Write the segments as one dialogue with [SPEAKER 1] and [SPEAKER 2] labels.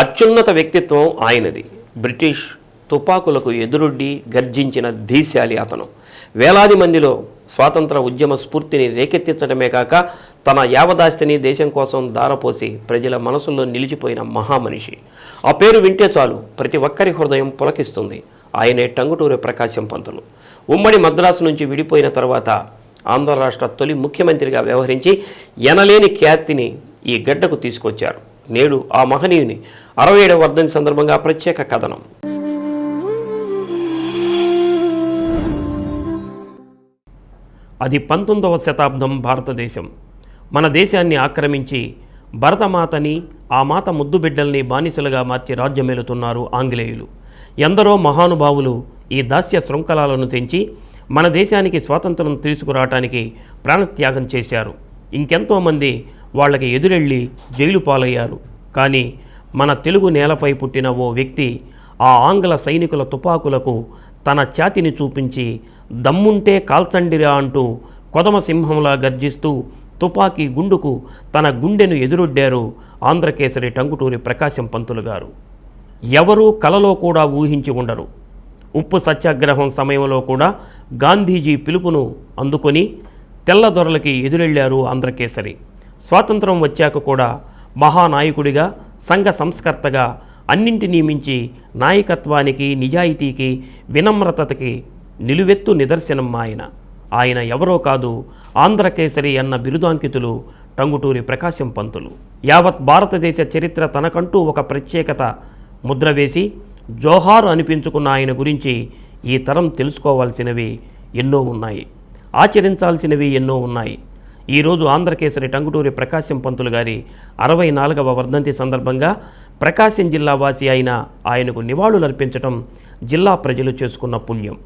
[SPEAKER 1] అత్యున్నత వ్యక్తిత్వం ఆయనది. బ్రిటిష్ తుపాకులకు ఎదురొడ్డి గర్జించిన ధీశాలి అతను. వేలాది మందిలో స్వాతంత్ర ఉద్యమ స్ఫూర్తిని రేకెత్తించడమే కాక తన యావదాస్తిని దేశం కోసం దారపోసి ప్రజల మనసుల్లో నిలిచిపోయిన మహామనిషి. ఆ పేరు వింటే చాలు ప్రతి ఒక్కరి హృదయం పులకిస్తుంది. ఆయనే టంగుటూరి ప్రకాశం పంతులు. ఉమ్మడి మద్రాసు నుంచి విడిపోయిన తర్వాత ఆంధ్ర రాష్ట్ర తొలి ముఖ్యమంత్రిగా వ్యవహరించి ఎనలేని ఖ్యాతిని ఈ గడ్డకు తీసుకొచ్చారు. నేడు ఆ మహనీయుని అరవై ఏడవ వర్ధని సందర్భంగా ప్రత్యేక కథనం. అది పంతొమ్మిదవ శతాబ్దం భారతదేశం. మన దేశాన్ని ఆక్రమించి భరతమాతని ఆ మాత ముద్దు బిడ్డల్ని బానిసలుగా మార్చి రాజ్యమేలుతున్నారు ఆంగ్లేయులు. ఎందరో మహానుభావులు ఈ దాస్య శృంఖలాలను తెంచి మన దేశానికి స్వాతంత్రం తీసుకురావటానికి ప్రాణత్యాగం చేశారు. ఇంకెంతోమంది వాళ్ళకి ఎదురెళ్ళి జైలు పాలయ్యారు కానీ మన తెలుగు నేలపై పుట్టిన ఓ వ్యక్తి ఆ ఆంగ్ల సైనికుల తుపాకులకు తన ఛాతిని చూపించి దమ్ముంటే కాల్చండిరా అంటూ కొదమ సింహంలా గర్జిస్తూ తుపాకీ గుండుకు తన గుండెను ఎదురొడ్డారు ఆంధ్రకేసరి టంగుటూరి ప్రకాశం పంతులు గారు. ఎవరూ కలలో కూడా ఊహించి ఉండరు. ఉప్పు సత్యాగ్రహం సమయంలో కూడా గాంధీజీ పిలుపును అందుకొని తెల్లదొరలకి ఎదురెళ్ళారు ఆంధ్రకేసరి. స్వాతంత్రం వచ్చాక కూడా మహానాయకుడిగా సంఘ సంస్కర్తగా అన్నింటినీ మించి నాయకత్వానికి నిజాయితీకి వినమ్రతకి నిలువెత్తు నిదర్శనం ఆయన. ఆయన ఎవరో కాదు ఆంధ్రకేసరి అన్న బిరుదాంకితులు టంగుటూరి ప్రకాశం పంతులు. యావత్ భారతదేశ చరిత్ర తనకంటూ ఒక ప్రత్యేకత ముద్ర వేసి జోహారు అనిపించుకున్న ఆయన గురించి ఈ తరం తెలుసుకోవాల్సినవి ఎన్నో ఉన్నాయి. ఆచరించాల్సినవి ఎన్నో ఉన్నాయి. ఈరోజు ఆంధ్రకేసరి టంగుటూరి ప్రకాశం పంతులు గారి అరవై నాలుగవ వర్ధంతి సందర్భంగా ప్రకాశం జిల్లా వాసి అయిన ఆయనకు నివాళులర్పించటం జిల్లా ప్రజలు చేసుకున్న పుణ్యం.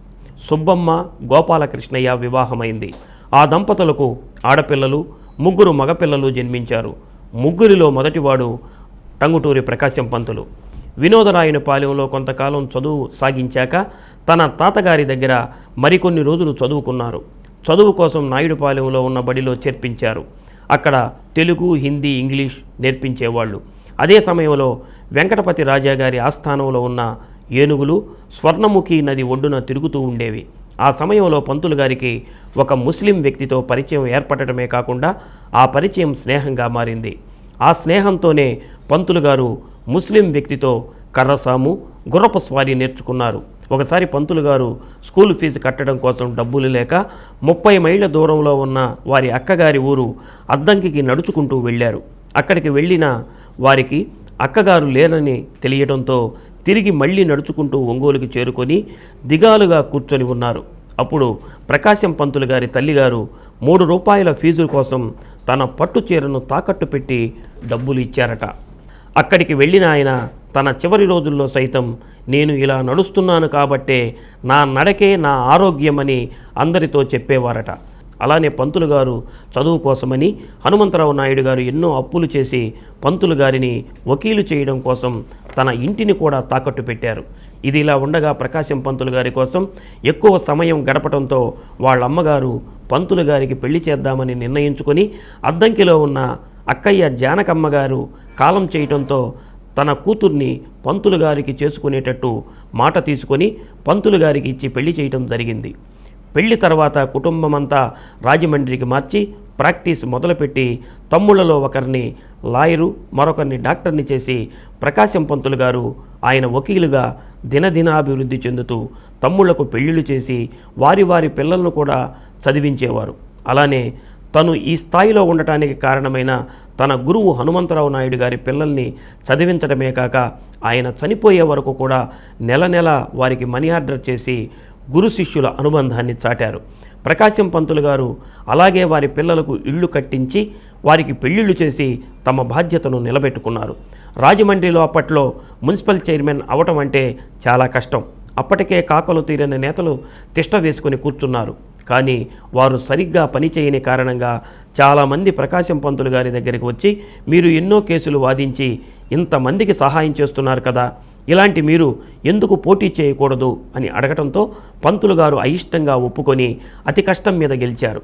[SPEAKER 1] సుబ్బమ్మ గోపాలకృష్ణయ్య వివాహమైంది. ఆ దంపతులకు ఆడపిల్లలు ముగ్గురు మగపిల్లలు జన్మించారు. ముగ్గురిలో మొదటివాడు టంగుటూరి ప్రకాశం పంతులు. వినోదరాయుని పాలెంలో కొంతకాలం చదువు సాగించాక తన తాతగారి దగ్గర మరికొన్ని రోజులు చదువుకున్నారు. చదువు కోసం నాయుడుపాలెంలో ఉన్న బడిలో చేర్పించారు. అక్కడ తెలుగు హిందీ ఇంగ్లీష్ నేర్పించేవాళ్ళు. అదే సమయంలో వెంకటపతి రాజా గారి ఆస్థానంలో ఉన్న ఏనుగులు స్వర్ణముఖి నది ఒడ్డున తిరుగుతూ ఉండేవి. ఆ సమయంలో పంతులు గారికి ఒక ముస్లిం వ్యక్తితో పరిచయం ఏర్పడటమే కాకుండా ఆ పరిచయం స్నేహంగా మారింది. ఆ స్నేహంతోనే పంతులు గారు ముస్లిం వ్యక్తితో కర్రసాము గుర్రపు స్వారీ నేర్చుకున్నారు. ఒకసారి పంతులు గారు స్కూల్ ఫీజు కట్టడం కోసం డబ్బులు లేక ముప్పై మైళ్ళ దూరంలో ఉన్న వారి అక్కగారి ఊరు అద్దంకికి నడుచుకుంటూ వెళ్ళారు. అక్కడికి వెళ్ళిన వారికి అక్కగారు లేరని తెలియడంతో తిరిగి మళ్ళీ నడుచుకుంటూ ఒంగోలుకి చేరుకొని దిగాలుగా కూర్చొని ఉన్నారు. అప్పుడు ప్రకాశం పంతులు గారి తల్లిగారు మూడు రూపాయల ఫీజు కోసం తన పట్టు చీరను తాకట్టు పెట్టి డబ్బులు ఇచ్చారట. అక్కడికి వెళ్ళిన ఆయన తన చివరి రోజుల్లో సైతం నేను ఇలా నడుస్తున్నాను కాబట్టే నా నడకే నా ఆరోగ్యమని అందరితో చెప్పేవారట. అలానే పంతులు గారు చదువు కోసమని హనుమంతరావు నాయుడు గారు ఎన్నో అప్పులు చేసి పంతులు గారిని వకీలు చేయడం కోసం తన ఇంటిని కూడా తాకట్టు పెట్టారు. ఇది ఇలా ఉండగా ప్రకాశం పంతులు గారి కోసం ఎక్కువ సమయం గడపడంతో వాళ్ళ అమ్మగారు పంతులు గారికి పెళ్ళి చేద్దామని నిర్ణయించుకొని అద్దంకిలో ఉన్న అక్కయ్య జానకమ్మ గారు కాలం చేయటంతో తన కూతుర్ని పంతులు గారికి చేసుకునేటట్టు మాట తీసుకొని పంతులు గారికి ఇచ్చి పెళ్ళి చేయటం జరిగింది. పెళ్ళి తర్వాత కుటుంబమంతా రాజమండ్రికి మార్చి ప్రాక్టీస్ మొదలుపెట్టి తమ్ముళ్ళలో ఒకరిని లాయరు మరొకరిని డాక్టర్ని చేసి ప్రకాశం పంతులు గారు ఆయన వకీలుగా దినదినాభివృద్ధి చెందుతూ తమ్ముళ్ళకు పెళ్ళిళ్ళు చేసి వారి వారి పిల్లలను కూడా చదివించేవారు. అలానే తను ఈ స్థాయిలో ఉండటానికి కారణమైన తన గురువు హనుమంతరావు నాయుడు గారి పిల్లల్ని చదివించడమే కాక ఆయన చనిపోయే వరకు కూడా నెల నెల వారికి మనీ ఆర్డర్ చేసి గురు శిష్యుల అనుబంధాన్ని చాటారు. ప్రకాశం పంతులు గారు అలాగే వారి పిల్లలకు ఇళ్ళు కట్టించి వారికి పెళ్ళిళ్ళు చేసి తమ బాధ్యతను నిలబెట్టుకున్నారు. రాజమండ్రిలో అప్పట్లో మున్సిపల్ చైర్మన్ అవటం అంటే చాలా కష్టం. అప్పటికే కాకలు తీరని నేతలు తిష్ట వేసుకుని కూర్చున్నారు. కానీ వారు సరిగ్గా పనిచేయని కారణంగా చాలామంది ప్రకాశం పంతులు గారి దగ్గరికి వచ్చి మీరు ఎన్నో కేసులు వాదించి ఇంతమందికి సహాయం చేస్తున్నారు కదా ఇలాంటి మీరు ఎందుకు పోటీ చేయకూడదు? అని అడగటంతో పంతులు గారు అయిష్టంగా ఒప్పుకొని అతి కష్టం మీద గెలిచారు.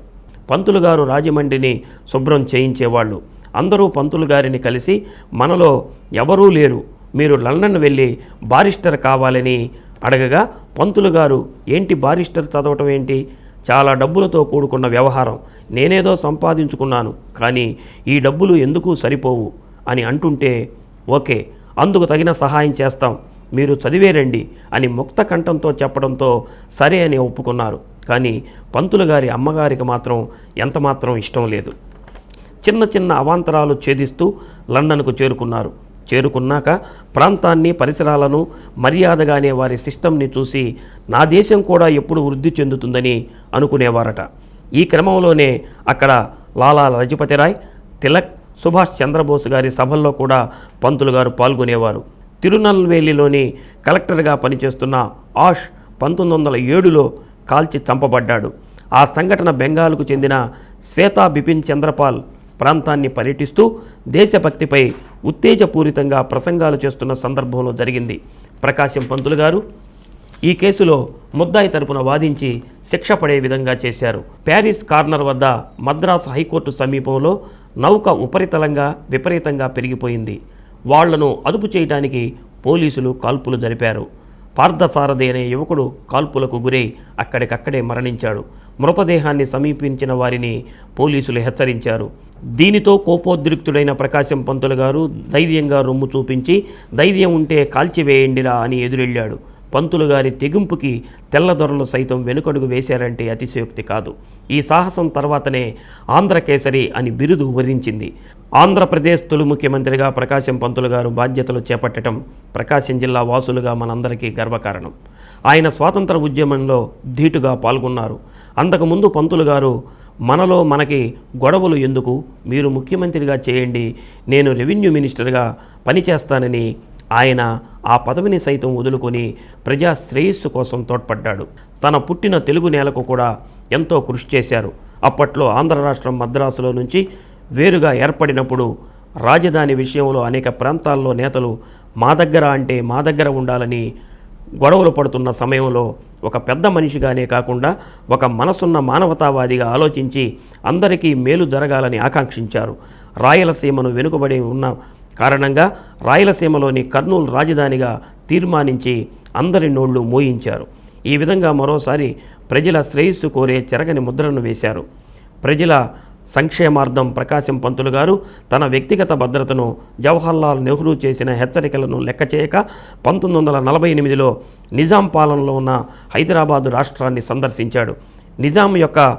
[SPEAKER 1] పంతులు గారు రాజమండ్రిని శుభ్రం చేయించేవాళ్ళు. అందరూ పంతులు గారిని కలిసి మనలో ఎవరూ లేరు మీరు లండన్ వెళ్ళి బారిస్టర్ కావాలని అడగగా పంతులు గారు ఏంటి బారిస్టర్ చదవటం ఏంటి? చాలా డబ్బులతో కూడుకున్న వ్యవహారం. నేనేదో సంపాదించుకున్నాను కానీ ఈ డబ్బులు ఎందుకు సరిపోవు? అని అంటుంటే ఓకే అందుకు తగిన సహాయం చేస్తాం. మీరు చదివేరండి అని ముక్త కంఠంతో చెప్పడంతో సరే అని ఒప్పుకున్నారు. కానీ పంతులు గారి అమ్మగారికి మాత్రం ఎంతమాత్రం ఇష్టం లేదు. చిన్న చిన్న అవాంతరాలు ఛేదిస్తూ లండన్కు చేరుకున్నారు. చేరుకున్నాక ప్రాంతాన్ని పరిసరాలను మర్యాదగానే వారి సిస్టమ్ని చూసి నా దేశం కూడా ఎప్పుడు వృద్ధి చెందుతుందని అనుకునేవారట. ఈ క్రమంలోనే అక్కడ లాలా లజపతిరాయ్ తిలక్ సుభాష్ చంద్రబోస్ గారి సభల్లో కూడా పంతులు గారు పాల్గొనేవారు. తిరునల్వేలిలోని కలెక్టర్గా పనిచేస్తున్న ఆష్ పంతొమ్మిది వందల ఏడులో కాల్చి చంపబడ్డాడు. ఆ సంఘటన బెంగాల్కు చెందిన శ్వేతా బిపిన్ చంద్రపాల్ ప్రాంతాన్ని పర్యటిస్తూ దేశభక్తిపై ఉత్తేజపూరితంగా ప్రసంగాలు చేస్తున్న సందర్భంలో జరిగింది. ప్రకాశం పంతులు గారు ఈ కేసులో ముద్దాయి తరపున వాదించి శిక్ష పడే విధంగా చేశారు. ప్యారిస్ కార్నర్ వద్ద మద్రాస్ హైకోర్టు సమీపంలో నౌక ఉపరితలంగా విపరీతంగా పెరిగిపోయింది. వాళ్ళను అదుపు చేయడానికి పోలీసులు కాల్పులు జరిపారు. పార్థసారథి అనే యువకుడు కాల్పులకు గురై అక్కడికక్కడే మరణించాడు. మృతదేహాన్ని సమీపించిన వారిని పోలీసులు హెచ్చరించారు. దీనితో కోపోద్రిక్తుడైన ప్రకాశం పంతులు గారు ధైర్యంగా రొమ్ము చూపించి ధైర్యం ఉంటే కాల్చివేయండిరా అని ఎదురెళ్ళాడు. పంతులు గారి తెగింపుకి తెల్లదొరలు సైతం వెనుకడుగు వేశారంటే అతిశయోక్తి కాదు. ఈ సాహసం తర్వాతనే ఆంధ్రకేసరి అని బిరుదు వరించింది. ఆంధ్రప్రదేశ్ తొలి ముఖ్యమంత్రిగా ప్రకాశం పంతులు గారు బాధ్యతలు చేపట్టడం ప్రకాశం జిల్లా వాసులుగా మనందరికీ గర్వకారణం. ఆయన స్వాతంత్ర ఉద్యమంలో ధీటుగా పాల్గొన్నారు. అంతకుముందు పంతులు గారు మనలో మనకి గొడవలు ఎందుకు? మీరు ముఖ్యమంత్రిగా చేయండి. నేను రెవెన్యూ మినిస్టర్గా పనిచేస్తానని ఆయన ఆ పదవిని సైతం వదులుకొని ప్రజా శ్రేయస్సు కోసం తోడ్పడ్డాడు. తన పుట్టిన తెలుగు నేలకు కూడా ఎంతో కృషి చేశారు. అప్పట్లో ఆంధ్ర రాష్ట్రం మద్రాసులో నుంచి వేరుగా ఏర్పడినప్పుడు రాజధాని విషయంలో అనేక ప్రాంతాల్లో నేతలు మా దగ్గర అంటే మా దగ్గర ఉండాలని గొడవలు పడుతున్న సమయంలో ఒక పెద్ద మనిషిగానే కాకుండా ఒక మనసున్న మానవతావాదిగా ఆలోచించి అందరికీ మేలు జరగాలని ఆకాంక్షించారు. రాయలసీమను వెనుకబడి ఉన్న కారణంగా రాయలసీమలోని కర్నూలు రాజధానిగా తీర్మానించి అందరి నోళ్ళు మోయించారు. ఈ విధంగా మరోసారి ప్రజల శ్రేయస్సు కోరే చెరగని ముద్రను వేశారు. ప్రజల సంక్షేమార్థం ప్రకాశం పంతులు గారు తన వ్యక్తిగత భద్రతను జవహర్లాల్ నెహ్రూ చేసిన హెచ్చరికలను లెక్క చేయక పంతొమ్మిది వందల నలభై ఎనిమిదిలో నిజాం పాలనలో ఉన్న హైదరాబాదు రాష్ట్రాన్ని సందర్శించాడు. నిజాం యొక్క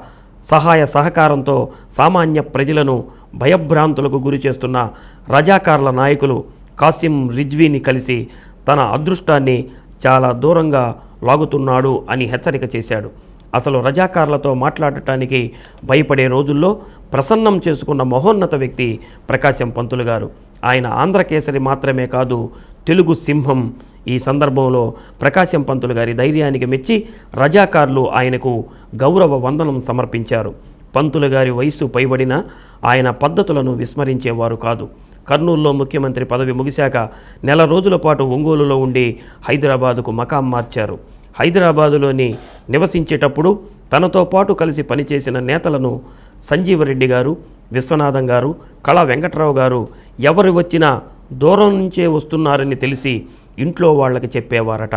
[SPEAKER 1] సహాయ సహకారంతో సామాన్య ప్రజలను భయభ్రాంతులకు గురి చేస్తున్న రజాకార్ల నాయకులు కాసిం రిజ్వీని కలిసి తన అదృష్టాన్ని చాలా దూరంగా లాగుతున్నాడు అని హెచ్చరిక చేశాడు. అసలు రజాకార్లతో మాట్లాడటానికి భయపడే రోజుల్లో ప్రసన్నం చేసుకున్న మహోన్నత వ్యక్తి ప్రకాశం పంతులు గారు. ఆయన ఆంధ్రకేసరి మాత్రమే కాదు తెలుగు సింహం. ఈ సందర్భంలో ప్రకాశం పంతులు గారి ధైర్యానికి మెచ్చి రజాకార్లు ఆయనకు గౌరవ వందనం సమర్పించారు. పంతులు గారి వయస్సు పైబడిన ఆయన పద్ధతులను విస్మరించేవారు కాదు. కర్నూలులో ముఖ్యమంత్రి పదవి ముగిశాక నెల రోజుల పాటు ఒంగోలులో ఉండి హైదరాబాదుకు మకాం మార్చారు. హైదరాబాదులోని నివసించేటప్పుడు తనతో పాటు కలిసి పనిచేసిన నేతలను సంజీవరెడ్డి గారు విశ్వనాథం గారు కళా వెంకట్రావు గారు ఎవరు వచ్చినా దూరం నుంచే వస్తున్నారని తెలిసి ఇంట్లో వాళ్ళకి చెప్పేవారట.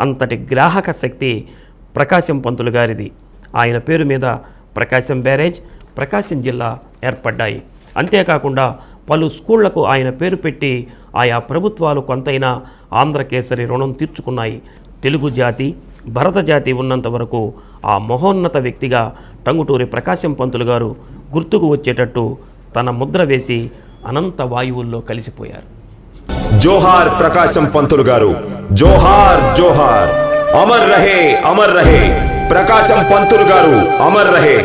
[SPEAKER 1] అంతటి గ్రాహక శక్తి ప్రకాశం పంతులు గారిది. ఆయన పేరు మీద ప్రకాశం బ్యారేజ్ ప్రకాశం జిల్లా ఏర్పడ్డాయి. అంతేకాకుండా పలు స్కూళ్ళకు ఆయన పేరు పెట్టి ఆయా ప్రభుత్వాలు కొంతైనా ఆంధ్రకేసరి రుణం తీర్చుకున్నాయి. తెలుగు జాతి భరత జాతి ఉన్నంత వరకు ఆ మహోన్నత వ్యక్తిగా టంగుటూరి ప్రకాశం పంతులు గారు గుర్తుకు వచ్చేటట్టు తన ముద్ర వేసి అనంత వాయువుల్లో కలిసిపోయారు.
[SPEAKER 2] జోహార్ ప్రకాశం పంతులు గారు. జోహార్ జోహార్. అమర్ రహే అమర్ రహే. ప్రకాశం పంతులు గారు అమర్ రహే.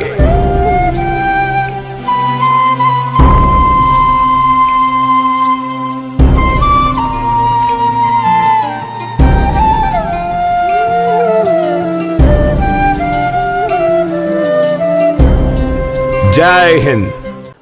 [SPEAKER 2] జై హింద్.